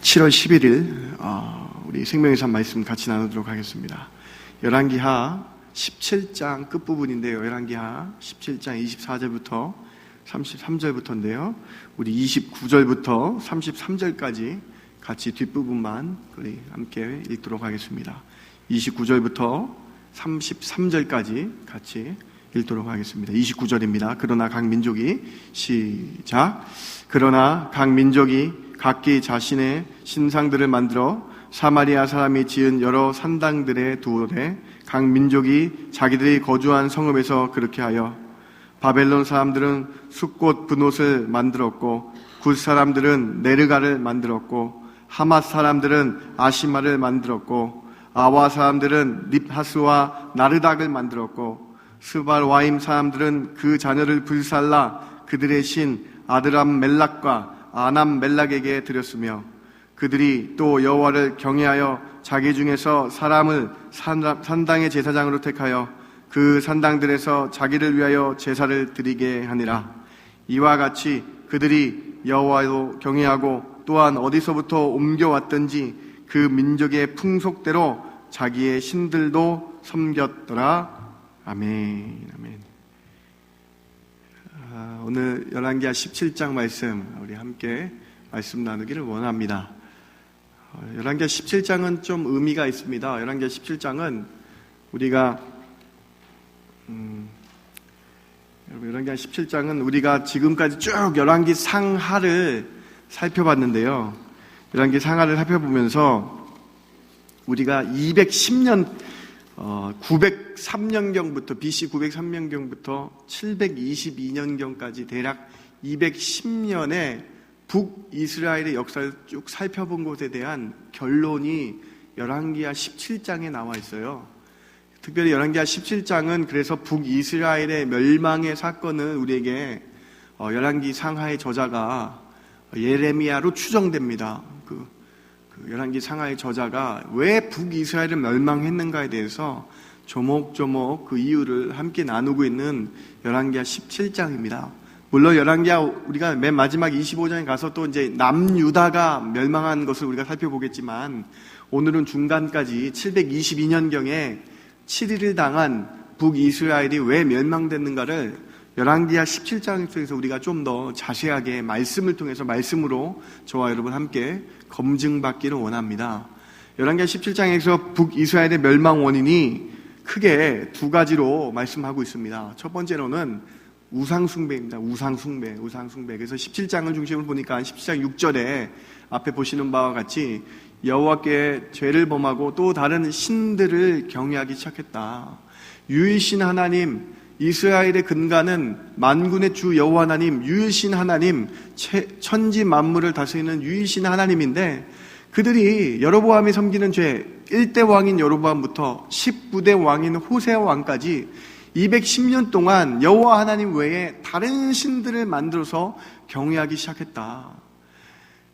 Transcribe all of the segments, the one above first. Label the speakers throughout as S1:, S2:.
S1: 7월 11일 어, 우리 생명의 산 말씀 같이 나누도록 하겠습니다. 열왕기하 17장 끝부분인데요. 열왕기하 17장 24절부터 33절부터인데요. 우리 29절부터 33절까지 같이 뒷부분만 우리 함께 읽도록 하겠습니다. 29절부터 33절까지 같이 읽도록 하겠습니다. 29절입니다. 그러나 각 민족이 시작. 그러나 각 민족이 각기 자신의 신상들을 만들어 사마리아 사람이 지은 여러 산당들에 두어대 각 민족이 자기들이 거주한 성읍에서 그렇게 하여 바벨론 사람들은 숫꽃 분옷을 만들었고 굿 사람들은 네르가를 만들었고 하맛 사람들은 아시마를 만들었고 아와 사람들은 립하스와 나르닥을 만들었고 스발 와임 사람들은 그 자녀를 불살라 그들의 신 아드람 멜락과 아남 멜락에게 드렸으며 그들이 또 여호와를 경외하여 자기 중에서 사람을 산당의 제사장으로 택하여 그 산당들에서 자기를 위하여 제사를 드리게 하니라. 이와 같이 그들이 여호와도 경외하고 또한 어디서부터 옮겨왔든지 그 민족의 풍속대로 자기의 신들도 섬겼더라. 아멘 아멘. 아, 오늘 열왕기하 17장 말씀 우리 함께 말씀 나누기를 원합니다. 어, 열왕기하 17장은 좀 의미가 있습니다. 열왕기하 17장은 우리가 음, 여러분 열왕기하 17장은 우리가 지금까지 쭉 열왕기 상하를 살펴봤는데요. 열왕기 상하를 살펴보면서 우리가 210년 어, 903년경부터 BC 903년경부터 722년경까지 대략 210년의 북이스라엘의 역사를 쭉 살펴본 것에 대한 결론이 열왕기하 17장에 나와 있어요. 특별히 열왕기하 17장은 그래서 북이스라엘의 멸망의 사건을 우리에게 어, 열왕기 상하의 저자가 예레미야로 추정됩니다. 그 열왕기 상하의 저자가 왜 북이스라엘을 멸망했는가에 대해서 조목조목 그 이유를 함께 나누고 있는 열왕기하 17장입니다. 물론 열왕기하 우리가 맨 마지막 25장에 가서 또 이제 남유다가 멸망한 것을 우리가 살펴보겠지만 오늘은 중간까지 722년경에 7일을 당한 북이스라엘이 왜 멸망됐는가를 열왕기하 17장 속에서 우리가 좀 더 자세하게 말씀을 통해서 말씀으로 저와 여러분 함께 검증받기를 원합니다. 열왕기하 17장에서 북이스라엘의 멸망 원인이 크게 두 가지로 말씀하고 있습니다. 첫 번째로는 우상숭배입니다. 우상숭배, 우상숭배. 그래서 17장을 중심으로 보니까 17장 6절에 앞에 보시는 바와 같이 여호와께 죄를 범하고 또 다른 신들을 경외하기 시작했다. 유일신 하나님, 이스라엘의 근간은 만군의 주 여호와 하나님, 유일신 하나님, 천지 만물을 다스리는 유일신 하나님인데 그들이 여로보암이 섬기는 죄, 1대 왕인 여로보암부터 19대 왕인 호세 왕까지 210년 동안 여호와 하나님 외에 다른 신들을 만들어서 경외하기 시작했다.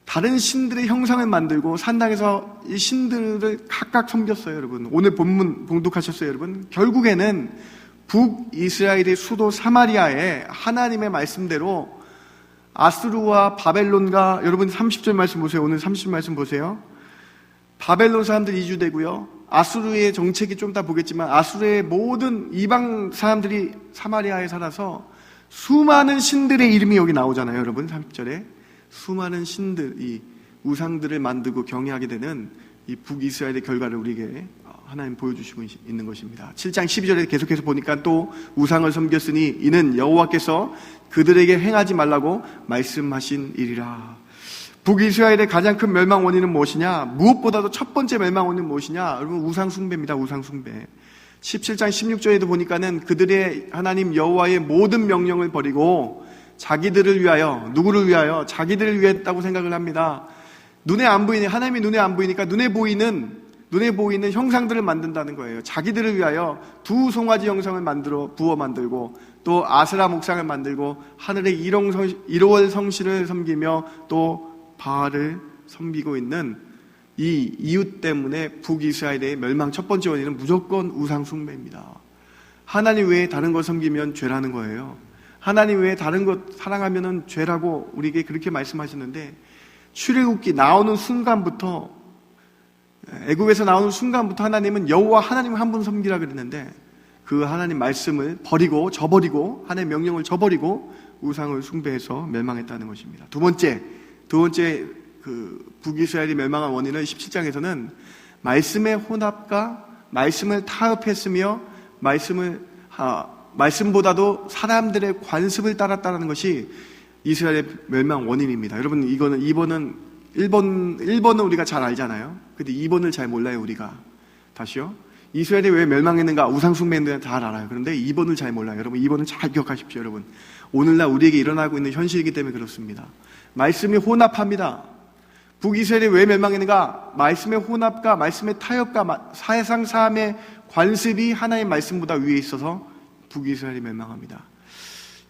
S1: 다른 신들의 형상을 만들고 산당에서 이 신들을 각각 섬겼어요, 여러분. 오늘 본문 봉독하셨어요, 여러분. 결국에는 북이스라엘의 수도 사마리아에 하나님의 말씀대로 아스루와 바벨론과 여러분 30절 말씀 보세요. 오늘 30절 말씀 보세요. 바벨론 사람들이 이주되고요. 아수르의 정책이 좀 이따 보겠지만 아수르의 모든 이방 사람들이 사마리아에 살아서 수많은 신들의 이름이 여기 나오잖아요. 여러분 30절에 수많은 신들 이 우상들을 만들고 경외하게 되는 이 북이스라엘의 결과를 우리에게 하나님 보여주시고 있는 것입니다. 7장 12절에 계속해서 보니까 또 우상을 섬겼으니 이는 여호와께서 그들에게 행하지 말라고 말씀하신 일이라. 북이스라엘의 가장 큰 멸망 원인은 무엇이냐? 무엇보다도 첫 번째 멸망 원인은 무엇이냐? 여러분 우상 숭배입니다. 우상 숭배. 17장 16절에도 보니까는 그들의 하나님 여호와의 모든 명령을 버리고 자기들을 위하여 누구를 위하여 자기들을 위했다고 생각을 합니다. 눈에 안 보이니 하나님이 눈에 안 보이니까 눈에 보이는 눈에 보이는 형상들을 만든다는 거예요. 자기들을 위하여 두 송아지 형상을 만들어 부어 만들고 또 아스라 목상을 만들고 하늘의 일월 성실을 섬기며 또 바알을 섬기고 있는 이 이유 때문에 북이스라엘의 멸망 첫 번째 원인은 무조건 우상 숭배입니다. 하나님 외에 다른 걸 섬기면 죄라는 거예요. 하나님 외에 다른 것 사랑하면은 죄라고 우리에게 그렇게 말씀하셨는데 출애굽기 나오는 순간부터 애굽에서 나오는 순간부터 하나님은 여호와 하나님 한 분 섬기라 그랬는데 그 하나님 말씀을 버리고 저버리고 하나님 명령을 저버리고 우상을 숭배해서 멸망했다는 것입니다. 두 번째 두 번째 그 북이스라엘이 멸망한 원인은 17장에서는 말씀의 혼합과 말씀을 타협했으며 말씀을 아, 말씀보다도 사람들의 관습을 따랐다는 것이 이스라엘의 멸망 원인입니다. 여러분 이거는 2번은 1번 1번은 우리가 잘 알잖아요. 근데 2번을 잘 몰라요, 우리가. 다시요. 이스라엘이 왜 멸망했는가 우상 숭배했는지 잘 알아요. 그런데 2번을 잘 몰라요. 여러분 2번을 잘 기억하십시오, 여러분. 오늘날 우리에게 일어나고 있는 현실이기 때문에 그렇습니다. 말씀이 혼합합니다. 북이스라엘이 왜 멸망했는가? 말씀의 혼합과 말씀의 타협과 사회상 사함의 관습이 하나의 말씀보다 위에 있어서 북이스라엘이 멸망합니다.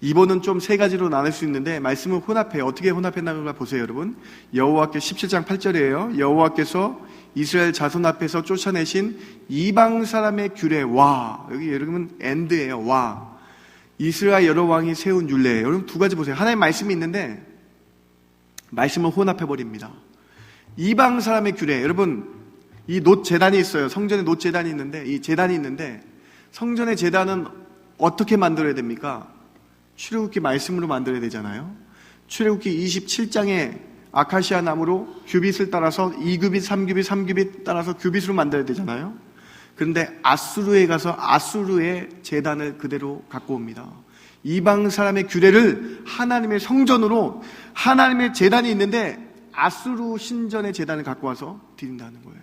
S1: 2번은 좀 세 가지로 나눌 수 있는데 말씀을 혼합해요. 어떻게 혼합했나가 보세요, 여러분. 여호와께 17장 8절이에요. 여호와께서 이스라엘 자손 앞에서 쫓아내신 이방 사람의 규례 와 여기 여러분 엔드예요. 와 이스라엘 여러 왕이 세운 율례예요. 여러분 두 가지 보세요. 하나의 말씀이 있는데 말씀을 혼합해 버립니다. 이방 사람의 규례 여러분 이 노 재단이 있어요. 성전에 노 재단이 있는데 이 재단이 있는데 성전의 재단은 어떻게 만들어야 됩니까? 출애굽기 말씀으로 만들어야 되잖아요. 출애굽기 27장에 아카시아 나무로 규빗을 따라서 2규빗, 3규빗, 3규빗 따라서 규빗으로 만들어야 되잖아요. 그런데 아수르에 가서 아수르의 재단을 그대로 갖고 옵니다. 이방 사람의 규례를 하나님의 성전으로 하나님의 재단이 있는데 아수르 신전의 재단을 갖고 와서 드린다는 거예요.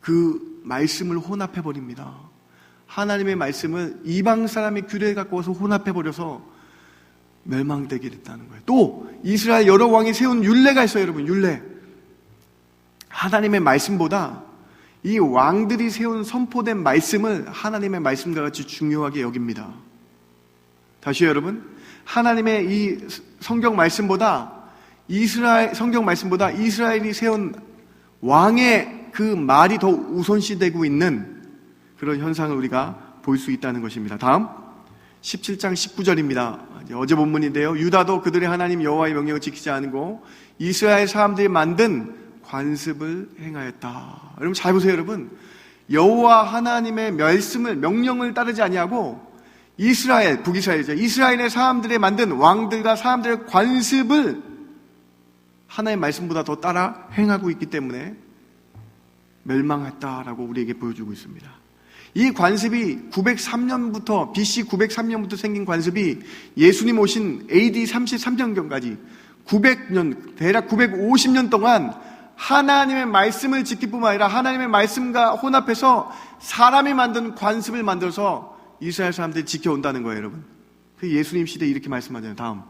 S1: 그 말씀을 혼합해 버립니다. 하나님의 말씀을 이방 사람의 규례를 갖고 와서 혼합해 버려서 멸망되게 됐다는 거예요. 또 이스라엘 여러 왕이 세운 율례가 있어요, 여러분. 율례. 하나님의 말씀보다 이 왕들이 세운 선포된 말씀을 하나님의 말씀과 같이 중요하게 여깁니다. 다시요, 여러분. 하나님의 이 성경 말씀보다 이스라엘 성경 말씀보다 이스라엘이 세운 왕의 그 말이 더 우선시되고 있는 그런 현상을 우리가 볼 수 있다는 것입니다. 다음 17장 19절입니다. 어제 본문인데요. 유다도 그들의 하나님 여호와의 명령을 지키지 않고 이스라엘 사람들이 만든 관습을 행하였다. 여러분 잘 보세요, 여러분. 여호와 하나님의 말씀을 명령을 따르지 아니하고 이스라엘 북이스라엘이죠. 이스라엘의 사람들이 만든 왕들과 사람들의 관습을 하나의 말씀보다 더 따라 행하고 있기 때문에 멸망했다라고 우리에게 보여주고 있습니다. 이 관습이 903년부터 BC 903년부터 생긴 관습이 예수님 오신 AD 33년경까지 900년 대략 950년 동안 하나님의 말씀을 지킬 뿐만 아니라 하나님의 말씀과 혼합해서 사람이 만든 관습을 만들어서 이스라엘 사람들이 지켜온다는 거예요, 여러분. 그 예수님 시대에 이렇게 말씀하잖아요. 다음.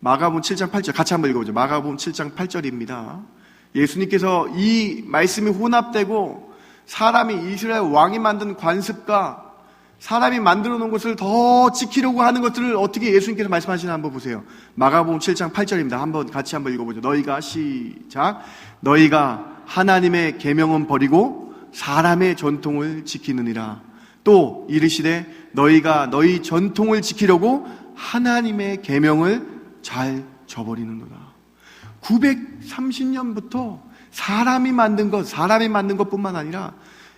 S1: 마가복음 7장 8절 같이 한번 읽어보죠. 마가복음 7장 8절입니다. 예수님께서 이 말씀이 혼합되고 사람이 이스라엘 왕이 만든 관습과 사람이 만들어 놓은 것을 더 지키려고 하는 것들을 어떻게 예수님께서 말씀하시나 한번 보세요. 마가복음 7장 8절입니다. 한번 같이 한번 읽어보죠. 너희가 시작. 너희가 하나님의 계명은 버리고 사람의 전통을 지키느니라. 또 이르시되 너희가 너희 전통을 지키려고 하나님의 계명을 잘 저버리는도다. 930년부터 사람이 만든 것, 사람이 만든 것뿐만 아니라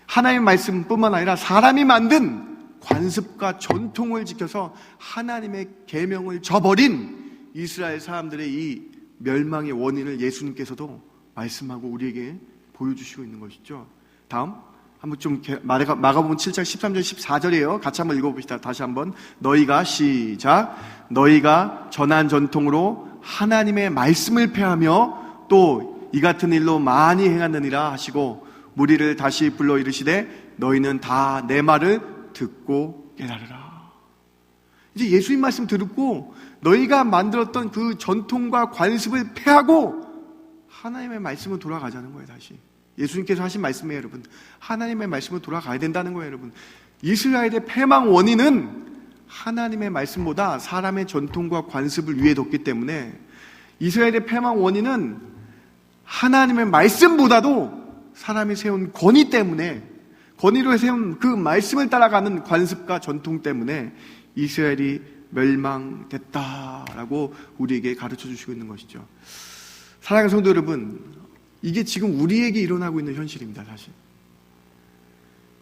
S1: 하나님의 말씀뿐만 아니라 사람이 만든 관습과 전통을 지켜서 하나님의 계명을 저버린 이스라엘 사람들의 이 멸망의 원인을 예수님께서도 말씀하고 우리에게 보여주시고 있는 것이죠. 다음 한번 좀 마가복음 7장 13절 14절이에요. 같이 한번 읽어봅시다. 다시 한번 너희가 시작 너희가 전한 전통으로 하나님의 말씀을 폐하며 또 이 같은 일로 많이 행하느니라 하시고 무리를 다시 불러 이르시되 너희는 다 내 말을 듣고 깨달으라. 이제 예수님 말씀 듣고 너희가 만들었던 그 전통과 관습을 폐하고 하나님의 말씀으로 돌아가자는 거예요, 다시. 예수님께서 하신 말씀이에요, 여러분. 하나님의 말씀으로 돌아가야 된다는 거예요, 여러분. 이스라엘의 패망 원인은 하나님의 말씀보다 사람의 전통과 관습을 위에 뒀기 때문에 이스라엘의 패망 원인은 하나님의 말씀보다도 사람이 세운 권위 때문에 권위로 세운 그 말씀을 따라가는 관습과 전통 때문에 이스라엘이 멸망됐다라고 우리에게 가르쳐 주시고 있는 것이죠. 사랑하는 성도 여러분, 이게 지금 우리에게 일어나고 있는 현실입니다, 사실.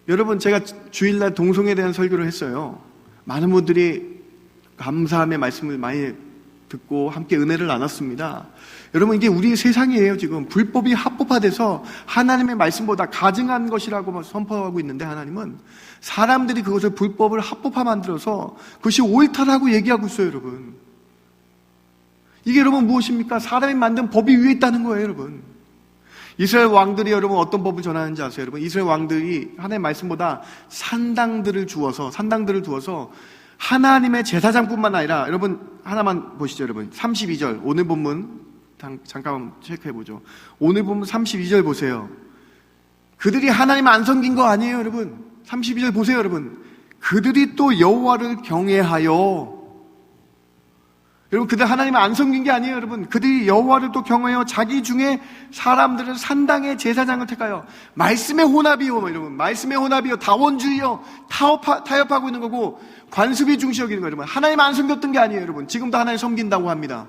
S1: 여러분, 제가 주일날 동성에 대한 설교를 했어요. 많은 분들이 감사함의 말씀을 많이 듣고 함께 은혜를 나눴습니다. 여러분, 이게 우리 세상이에요, 지금. 불법이 합법화돼서 하나님의 말씀보다 가증한 것이라고 선포하고 있는데, 하나님은 사람들이 그것을 불법을 합법화 만들어서 그것이 옳다라고 얘기하고 있어요, 여러분. 이게 여러분 무엇입니까? 사람이 만든 법이 위에 있다는 거예요, 여러분. 이스라엘 왕들이 여러분 어떤 법을 전하는지 아세요, 여러분? 이스라엘 왕들이 하나님의 말씀보다 산당들을 주어서, 산당들을 두어서 하나님의 제사장뿐만 아니라 여러분 하나만 보시죠, 여러분. 32절 오늘 본문 잠깐 체크해 보죠. 오늘 본문 32절 보세요. 그들이 하나님 안 섬긴 거 아니에요, 여러분. 32절 보세요, 여러분. 그들이 또 여호와를 경외하여 여러분 그들 하나님을 안 섬긴 게 아니에요, 여러분. 그들이 여호와를 또 경외하여 자기 중에 사람들을 산당의 제사장을 택하여 말씀의 혼합이요, 뭐 여러분. 말씀의 혼합이요, 다원주의요, 타협하, 타협하고 있는 거고 관습이 중시 여기는 거예요, 여러분. 하나님 안 섬겼던 게 아니에요, 여러분. 지금도 하나님 섬긴다고 합니다.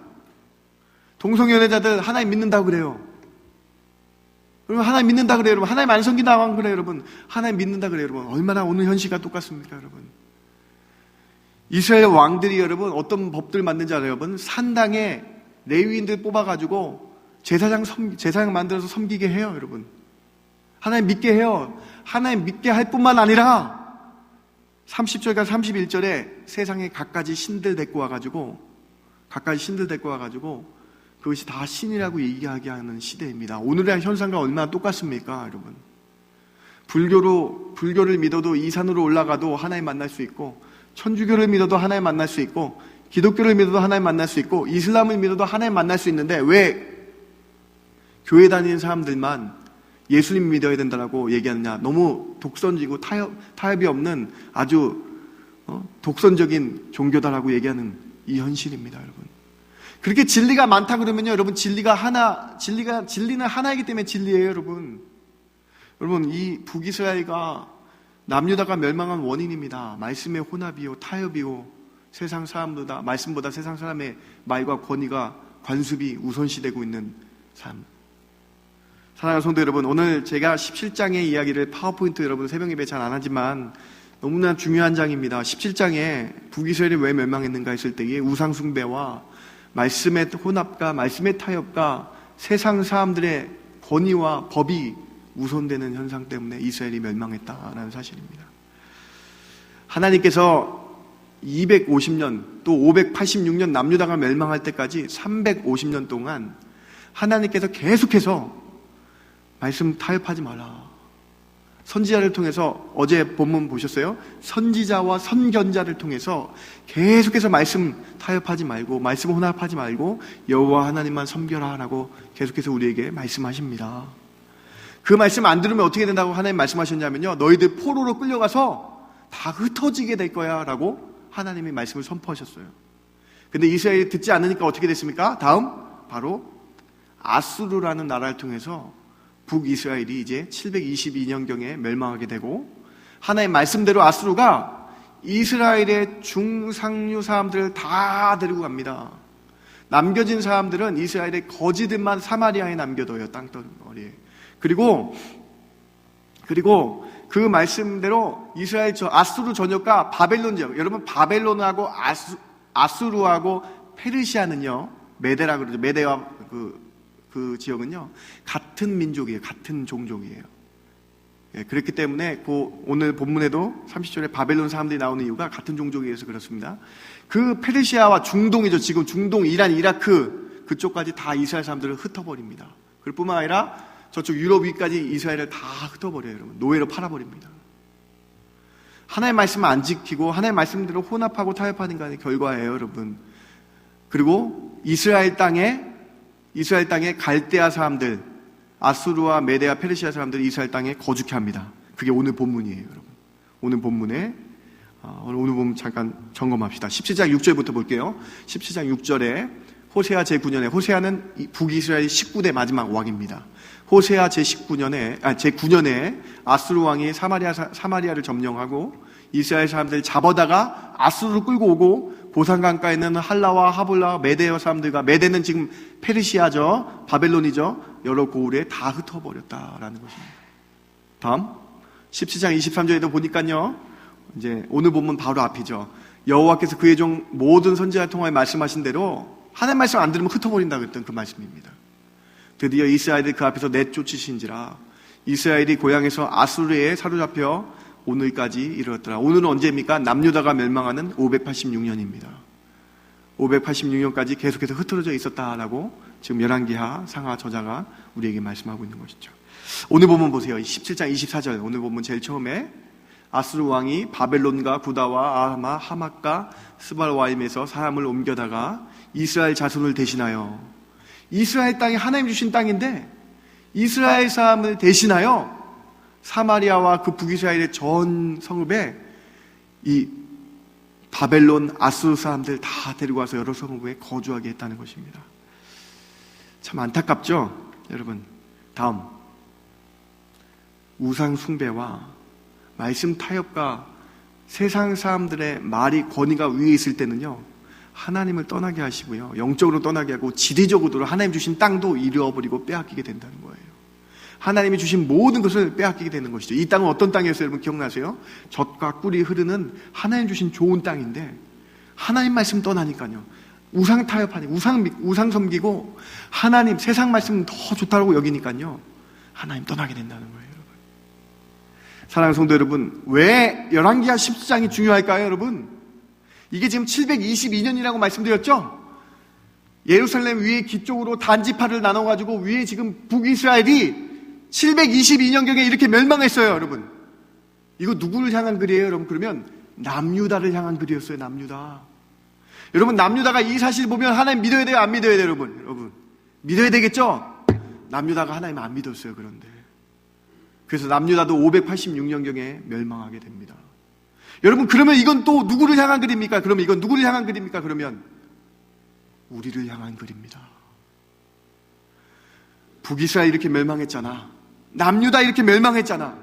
S1: 동성연애자들 하나님 믿는다고 그래요. 여러분 하나님 믿는다 그래요, 여러분. 하나님 안 섬긴다고 그래요, 여러분. 하나님 믿는다 그래요, 여러분. 얼마나 오늘 현실과 똑같습니까, 여러분? 이스라엘 왕들이 여러분 어떤 법들 만든지 알아요, 여러분? 산당에 레위인들 뽑아가지고 제사장 섬, 제사장 만들어서 섬기게 해요, 여러분. 하나님 믿게 해요. 하나님 믿게 할 뿐만 아니라 30절과 31절에 세상에 갖가지 신들 데리고 와가지고 갖가지 신들 데리고 와가지고 그것이 다 신이라고 얘기하게 하는 시대입니다. 오늘의 현상과 얼마나 똑같습니까, 여러분? 불교로 불교를 믿어도 이 산으로 올라가도 하나님 만날 수 있고 천주교를 믿어도 하나님 만날 수 있고 기독교를 믿어도 하나님 만날 수 있고 이슬람을 믿어도 하나님 만날 수 있는데 왜 교회 다니는 사람들만 예수님 믿어야 된다고 얘기하느냐? 너무 독선지고 타협, 타협이 없는 아주 어? 독선적인 종교다라고 얘기하는 이 현실입니다, 여러분. 그렇게 진리가 많다 그러면요, 여러분 진리가 하나, 진리가 진리는 하나이기 때문에 진리예요, 여러분. 여러분 이 북이스라엘과 남유다가 멸망한 원인입니다. 말씀의 혼합이요, 타협이요, 세상 사람보다, 말씀보다 세상 사람의 말과 권위가 관습이 우선시되고 있는 삶. 사랑하는 성도 여러분, 오늘 제가 17장의 이야기를 파워포인트 여러분 새벽 예배 잘 안 하지만 너무나 중요한 장입니다. 17장에 북이스라엘이 왜 멸망했는가 했을 때에 우상숭배와 말씀의 혼합과 말씀의 타협과 세상 사람들의 권위와 법이 우선되는 현상 때문에 이스라엘이 멸망했다라는 사실입니다. 하나님께서 250년 또 586년 남유다가 멸망할 때까지 350년 동안 하나님께서 계속해서 말씀 타협하지 마라. 선지자를 통해서 어제 본문 보셨어요? 선지자와 선견자를 통해서 계속해서 말씀 타협하지 말고 말씀 혼합하지 말고 여호와 하나님만 섬겨라라고 계속해서 우리에게 말씀하십니다. 그 말씀 안 들으면 어떻게 된다고 하나님 말씀하셨냐면요. 너희들 포로로 끌려가서 다 흩어지게 될 거야 라고 하나님이 말씀을 선포하셨어요. 근데 이스라엘이 듣지 않으니까 어떻게 됐습니까? 다음, 바로 아수르라는 나라를 통해서 북이스라엘이 이제 722년경에 멸망하게 되고 하나의 말씀대로 아수르가 이스라엘의 중상류 사람들을 다 데리고 갑니다. 남겨진 사람들은 이스라엘의 거지들만 사마리아에 남겨둬요. 땅덩어리에. 그리고 그리고 그 말씀대로 이스라엘 저 아수르 전역과 바벨론 지역 여러분 바벨론하고 아수, 아수르하고 페르시아는요 메데라 그러죠 메데와 그, 그 지역은요 같은 민족이에요 같은 종족이에요 예, 그렇기 때문에 그 오늘 본문에도 30절에 바벨론 사람들이 나오는 이유가 같은 종족이어서 그렇습니다 그 페르시아와 중동이죠 지금 중동 이란 이라크 그쪽까지 다 이스라엘 사람들을 흩어버립니다 그럴 뿐만 아니라 저쪽 유럽 위까지 이스라엘을 다 흩어버려요, 여러분. 노예로 팔아버립니다. 하나의 말씀을 안 지키고 하나의 말씀대로 혼합하고 타협하는 것의 결과예요, 여러분. 그리고 이스라엘 땅에 이스라엘 땅에 갈대아 사람들, 아수르와 메데아 페르시아 사람들이 이스라엘 땅에 거주케 합니다. 그게 오늘 본문이에요, 여러분. 오늘 본문에 어, 오늘 본문 잠깐 점검합시다. 17장 6절부터 볼게요. 17장 6절에 호세아 제9년에 호세아는 북이스라엘 19대 마지막 왕입니다. 호세아 제19년에 아 제9년에 아수르 왕이 사마리아 사마리아를 점령하고 이스라엘 사람들을 잡아다가. 아수르를 끌고 오고 고산강가에 있는 할라와 하볼라 메데어 사람들과 메데는 지금 페르시아죠. 바벨론이죠. 여러 고을에 다 흩어버렸다라는 것입니다. 다음 17장 23절에도 보니까요. 이제 오늘 본문 바로 앞이죠. 여호와께서 그의 종 모든 선지자 통하여 말씀하신 대로 하나님 말씀 안 들으면 흩어버린다 그랬던 그 말씀입니다. 드디어 이스라엘이 그 앞에서 내쫓으신지라 이스라엘이 고향에서 아수르에 사로잡혀 오늘까지 이르렀더라. 오늘은 언제입니까? 남유다가 멸망하는 586년입니다. 586년까지 계속해서 흩어져 있었다라고 지금 열왕기하 상하 저자가 우리에게 말씀하고 있는 것이죠. 오늘 본문 보세요. 17장 24절 오늘 본문 제일 처음에 아수르 왕이 바벨론과 구다와 아하마, 하맛과 스발와임에서 사람을 옮겨다가 이스라엘 자손을 대신하여 이스라엘 땅이 하나님 주신 땅인데 이스라엘 사람을 대신하여 사마리아와 그 북이스라엘의 전 성읍에 이 바벨론 아수르 사람들 다 데리고 와서 여러 성읍에 거주하게 했다는 것입니다. 참 안타깝죠, 여러분. 다음 우상 숭배와 말씀 타협과 세상 사람들의 말이 권위가 위에 있을 때는요, 하나님을 떠나게 하시고요, 영적으로 떠나게 하고 지리적으로 하나님 주신 땅도 잃어버리고 빼앗기게 된다는. 하나님이 주신 모든 것을 빼앗기게 되는 것이죠. 이 땅은 어떤 땅이었어요? 여러분 기억나세요? 젖과 꿀이 흐르는 하나님 주신 좋은 땅인데, 하나님 말씀 떠나니까요. 우상 타협하니, 우상, 우상 섬기고, 하나님, 세상 말씀 더 좋다고 여기니까요. 하나님 떠나게 된다는 거예요. 사랑하는 성도 여러분, 왜 열왕기하 10장이 중요할까요, 여러분? 이게 지금 722년이라고 말씀드렸죠? 예루살렘 위에 기쪽으로 단지파를 나눠 가지고 위에 지금 북이스라엘이 722년경에 이렇게 멸망했어요, 여러분. 이거 누구를 향한 글이에요, 여러분? 그러면 남유다를 향한 글이었어요, 남유다. 여러분, 남유다가 이 사실 보면 하나님 믿어야 돼요, 안 믿어야 돼요, 여러분? 여러분. 믿어야 되겠죠? 남유다가 하나님 안 믿었어요, 그런데. 그래서 남유다도 586년경에 멸망하게 됩니다. 여러분, 그러면 이건 또 누구를 향한 글입니까? 그러면 이건 누구를 향한 글입니까? 그러면 우리를 향한 글입니다. 북이스라엘 이렇게 멸망했잖아. 남유다 이렇게 멸망했잖아.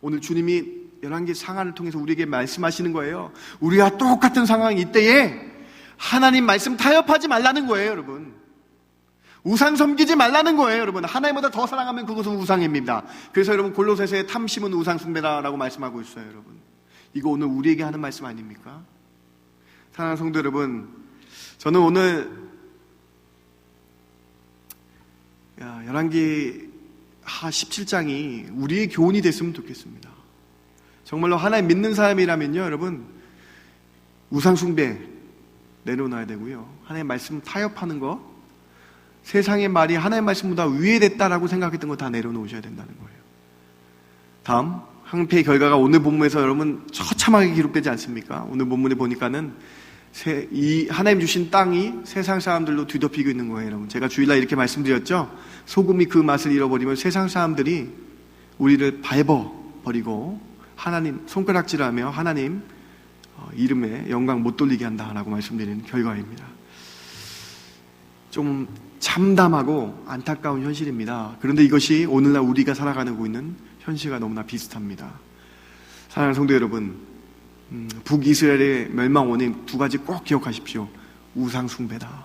S1: 오늘 주님이 열한개 상한을 통해서 우리에게 말씀하시는 거예요. 우리와 똑같은 상황이 이때에 하나님 말씀 타협하지 말라는 거예요, 여러분. 우상 섬기지 말라는 거예요, 여러분. 하나님보다 더 사랑하면 그것은 우상입니다. 그래서 여러분 골로새서의 탐심은 우상 숭배다라고 말씀하고 있어요, 여러분. 이거 오늘 우리에게 하는 말씀 아닙니까? 사랑하는 성도 여러분, 저는 오늘 야, 열한기 하 17장이 우리의 교훈이 됐으면 좋겠습니다. 정말로 하나님 믿는 사람이라면요, 여러분 우상 숭배 내려놔야 되고요. 하나님 말씀 타협하는 거 세상의 말이 하나님 말씀보다 위에 됐다라고 생각했던 거 다 내려놓으셔야 된다는 거예요. 다음 항폐의 결과가 오늘 본문에서 여러분 처참하게 기록되지 않습니까? 오늘 본문에 보니까는 세, 이 하나님 주신 땅이 세상 사람들로 뒤덮이고 있는 거예요, 여러분. 제가 주일날 이렇게 말씀드렸죠. 소금이 그 맛을 잃어버리면 세상 사람들이 우리를 밟아 버리고 하나님 손가락질하며 하나님 어, 이름에 영광 못 돌리게 한다라고 말씀드리는 결과입니다. 좀 참담하고 안타까운 현실입니다. 그런데 이것이 오늘날 우리가 살아가고 있는 현실과 너무나 비슷합니다. 사랑하는 성도 여러분, 음, 북이스라엘의 멸망 원인 두 가지 꼭 기억하십시오. 우상숭배다.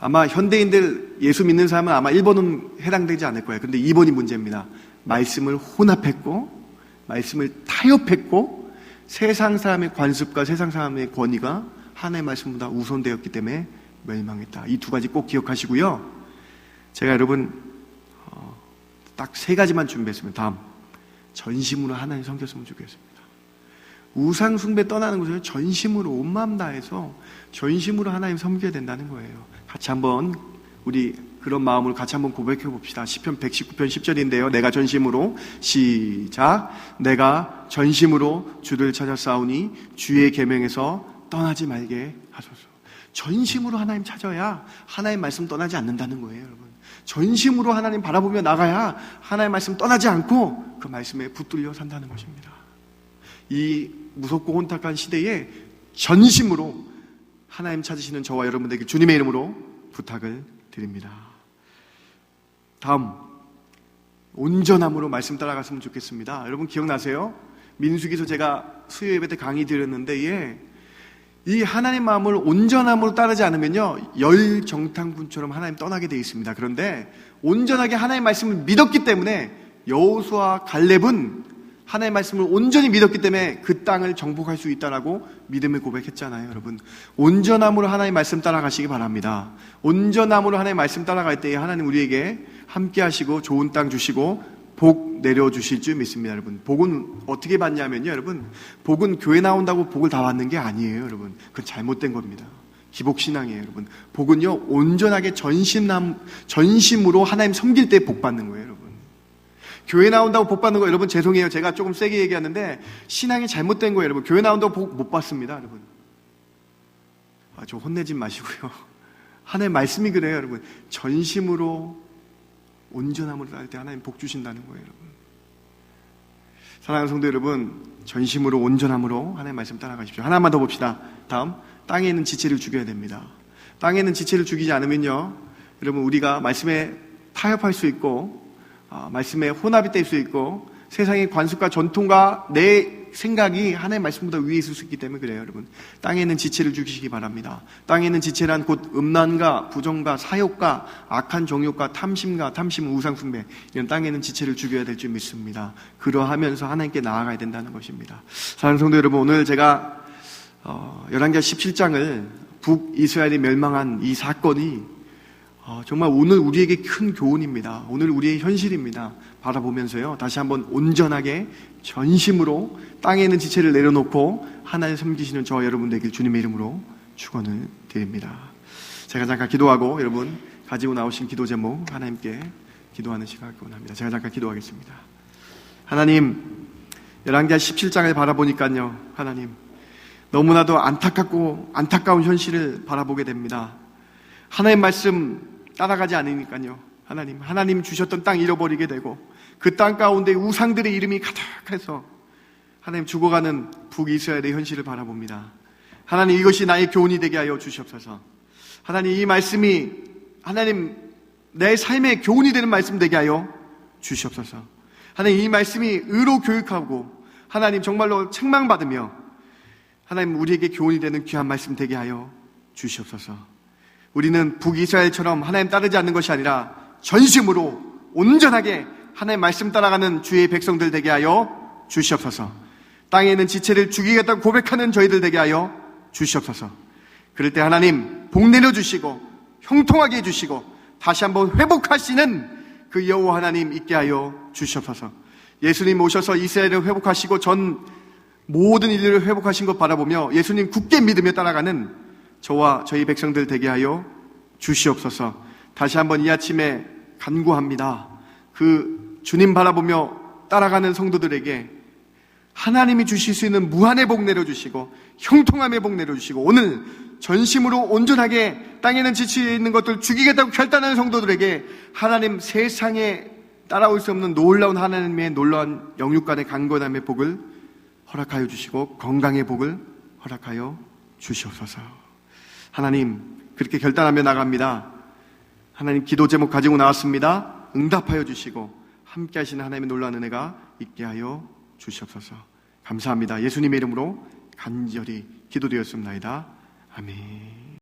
S1: 아마 현대인들 예수 믿는 사람은 아마 1번은 해당되지 않을 거예요. 근데 2번이 문제입니다. 말씀을 혼합했고, 말씀을 타협했고, 세상 사람의 관습과 세상 사람의 권위가 하나의 말씀보다 우선되었기 때문에 멸망했다. 이 두 가지 꼭 기억하시고요. 제가 여러분 어, 딱세 가지만 준비했습니다. 다음 전심으로 하나님 섬겼으면 좋겠습니다. 우상 숭배 떠나는 것을 전심으로 온 마음 다해서 전심으로 하나님 섬겨야 된다는 거예요. 같이 한번 우리 그런 마음으로 같이 한번 고백해 봅시다. 시편 119편 10절인데요. 내가 전심으로 시작. 내가 전심으로 주를 찾아 싸우니 주의 계명에서 떠나지 말게 하소서. 전심으로 하나님 찾아야 하나님 말씀 떠나지 않는다는 거예요, 여러분. 전심으로 하나님 바라보며 나가야 하나님 말씀 떠나지 않고 그 말씀에 붙들려 산다는 것입니다. 이 무섭고 혼탁한 시대에 전심으로 하나님 찾으시는 저와 여러분들에게 주님의 이름으로 부탁을 드립니다. 다음, 온전함으로 말씀 따라갔으면 좋겠습니다. 여러분 기억나세요? 민수기서 제가 수요 예배 때 강의 드렸는데, 예, 이 하나님 마음을 온전함으로 따르지 않으면요 열정탕분처럼 하나님 떠나게 되어 있습니다. 그런데 온전하게 하나님 말씀을 믿었기 때문에 여호수아 갈렙은 하나님 말씀을 온전히 믿었기 때문에 그 땅을 정복할 수 있다라고 믿음을 고백했잖아요, 여러분. 온전함으로 하나님 말씀 따라가시기 바랍니다. 온전함으로 하나님 말씀 따라갈 때에 하나님 우리에게 함께 하시고 좋은 땅 주시고 복 내려 주실 줄 믿습니다, 여러분. 복은 어떻게 받냐면요, 여러분. 복은 교회 나온다고 복을 다 받는 게 아니에요, 여러분. 그건 잘못된 겁니다. 기복신앙이에요, 여러분. 복은요, 온전하게 전심남, 전심으로 하나님 섬길 때 복 받는 거예요, 여러분. 교회 나온다고 복 받는 거 여러분 죄송해요. 제가 조금 세게 얘기하는데 신앙이 잘못된 거예요, 여러분. 교회 나온다고 복 못 받습니다, 여러분. 아, 좀 혼내지 마시고요. 하나님 말씀이 그래요, 여러분. 전심으로 온전함으로 할때 하나님 복 주신다는 거예요, 여러분. 사랑하는 성도 여러분, 전심으로 온전함으로 하나님 말씀 따라가십시오. 하나만 더 봅시다. 다음, 땅에 있는 지체를 죽여야 됩니다. 땅에 있는 지체를 죽이지 않으면요, 여러분 우리가 말씀에 타협할 수 있고 아, 말씀에 혼합이 될 수 있고 세상의 관습과 전통과 내 생각이 하나님의 말씀보다 위에 있을 수 있기 때문에 그래요, 여러분. 땅에 있는 지체를 죽이시기 바랍니다. 땅에 있는 지체란 곧 음란과 부정과 사욕과 악한 정욕과 탐심과 탐심, 우상숭배 이런 땅에 있는 지체를 죽여야 될 줄 믿습니다. 그러하면서 하나님께 나아가야 된다는 것입니다. 사랑하는 성도 여러분, 오늘 제가 어, 11개 17장을 북 이스라엘이 멸망한 이 사건이 어, 정말 오늘 우리에게 큰 교훈입니다. 오늘 우리의 현실입니다. 바라보면서요. 다시 한번 온전하게 전심으로 땅에 있는 지체를 내려놓고 하나님 섬기시는 저와 여러분 되길 주님의 이름으로 축원을 드립니다. 제가 잠깐 기도하고 여러분 가지고 나오신 기도 제목 하나님께 기도하는 시간을 원합니다. 제가 잠깐 기도하겠습니다. 하나님, 11개 17장을 바라보니까요. 하나님, 너무나도 안타깝고 안타까운 현실을 바라보게 됩니다. 하나님 말씀 따라가지 않으니까요. 하나님, 하나님 주셨던 땅 잃어버리게 되고 그 땅 가운데 우상들의 이름이 가득해서 하나님 죽어가는 북이스라엘의 현실을 바라봅니다. 하나님 이것이 나의 교훈이 되게 하여 주시옵소서. 하나님 이 말씀이 하나님 내 삶의 교훈이 되는 말씀 되게 하여 주시옵소서. 하나님 이 말씀이 의로 교육하고 하나님 정말로 책망받으며 하나님 우리에게 교훈이 되는 귀한 말씀 되게 하여 주시옵소서. 우리는 북이스라엘처럼 하나님 따르지 않는 것이 아니라 전심으로 온전하게 하나님 말씀 따라가는 주의 백성들 되게 하여 주시옵소서. 땅에 있는 지체를 죽이겠다고 고백하는 저희들 되게 하여 주시옵소서. 그럴 때 하나님 복 내려 주시고 형통하게 해 주시고 다시 한번 회복하시는 그 여호와 하나님 있게 하여 주시옵소서. 예수님 오셔서 이스라엘을 회복하시고 전 모든 인류를 회복하신 것 바라보며 예수님 굳게 믿으며 따라가는 저와 저희 백성들 되게 하여 주시옵소서. 다시 한번 이 아침에 간구합니다. 그 주님 바라보며 따라가는 성도들에게 하나님이 주실 수 있는 무한의 복 내려주시고 형통함의 복 내려주시고 오늘 전심으로 온전하게 땅에는 지치에 있는 것들 죽이겠다고 결단하는 성도들에게 하나님 세상에 따라올 수 없는 놀라운 하나님의 놀라운 영육간의 강건함의 복을 허락하여 주시고 건강의 복을 허락하여 주시옵소서. 하나님 그렇게 결단하며 나갑니다. 하나님 기도 제목 가지고 나왔습니다. 응답하여 주시고 함께 하시는 하나님의 놀라운 은혜가 있게 하여 주시옵소서. 감사합니다. 예수님의 이름으로 간절히 기도되었습니다. 아멘.